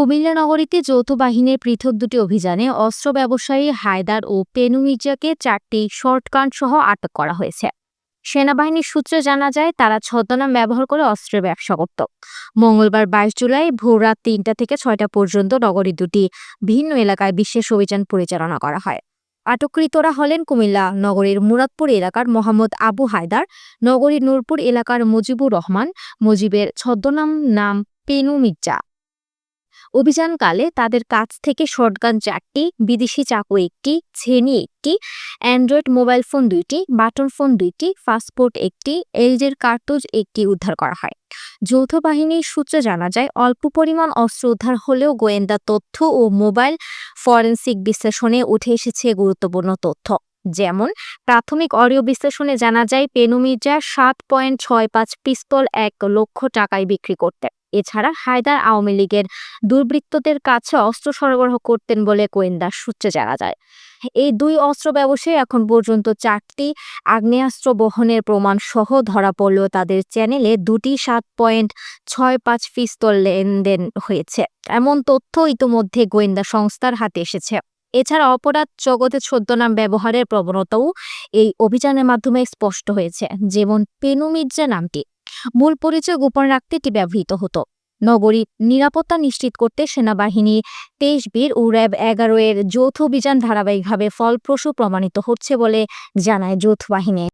কুমিল্লা নগরীতে যৌথ বাহিনীর পৃথক দুটি অভিযানে অস্ত্র ব্যবসায়ী হায়দার ও পেনু মির্জাকে চারটি শর্টগান সহ আটক করা হয়েছে। সেনাবাহিনীর সূত্রে জানা যায়, তারা ছদ্মনাম ব্যবহার করে অস্ত্রের ব্যবসা করত। মঙ্গলবার বাইশ জুলাই ভোর রাত তিনটা থেকে ছয়টা পর্যন্ত নগরীর দুটি ভিন্ন এলাকায় বিশেষ অভিযান পরিচালনা করা হয়। আটককৃতরা হলেন কুমিল্লা নগরীর মুরাদপুর এলাকার মোহাম্মদ আবু হায়দার, নগরীর নূরপুর এলাকার মুজিবুর রহমান, মুজিবের ছদ্মনাম নাম পেনু মির্জা অভিযানকালে তাদের কাছ থেকে শটগান চারটি, বিদেশি চাকু একটি ছেনি একটি, অ্যান্ড্রয়েড মোবাইল ফোন দুইটি, বাটন ফোন দুইটি, পাসপোর্ট একটি, এলজের কার্তুজ একটি উদ্ধার করা হয়। যৌথ বাহিনীর সূত্রে জানা যায়, অল্প পরিমাণ অস্ত্র উদ্ধার হলেও গোয়েন্দা তথ্য ও মোবাইল ফরেনসিক বিশ্লেষণে উঠে এসেছে গুরুত্বপূর্ণ তথ্য। যেমন, প্রাথমিক অডিও বিশ্লেষণে জানা যায় পেনুমির্জা সাত পয়েন্ট ছয় পাঁচ পিস্তল এক লক্ষ টাকায় বিক্রি করতেন এছাড়া হায়দার আওয়ামী লীগের দুর্বৃত্তদের কাছে অস্ত্র সরবরাহ করতেন বলে গোয়েন্দা সূত্রে জানা যায়। এই দুই অস্ত্র ব্যবসায়ী এখন পর্যন্ত চারটি আগ্নেয়াস্ত্র বহনের প্রমাণ সহ ধরা পড়লেও তাদের চ্যানেলে দুটি সাত পয়েন্ট ছয় পাঁচ পিস্তল লেনদেন হয়েছে। এমন তথ্য ইতোমধ্যে গোয়েন্দা সংস্থার হাতে এসেছে। এছাড়া অপরাধ জগতে ছদ্মনাম ব্যবহারের প্রবণতাও এই অভিযানের মাধ্যমে স্পষ্ট হয়েছে, যেমন পেনু মির্জা নামটি। মূল পরিচয় গোপন রাখতে এটি ব্যবহৃত হতো। নগরীর নিরাপত্তা নিশ্চিত করতে সেনাবাহিনী তেইশ বীর ও র্যাব এগারো এর যৌথ অভিযান ধারাবাহিকভাবে ফলপ্রসূ প্রমাণিত হচ্ছে বলে জানায় যৌথ বাহিনী।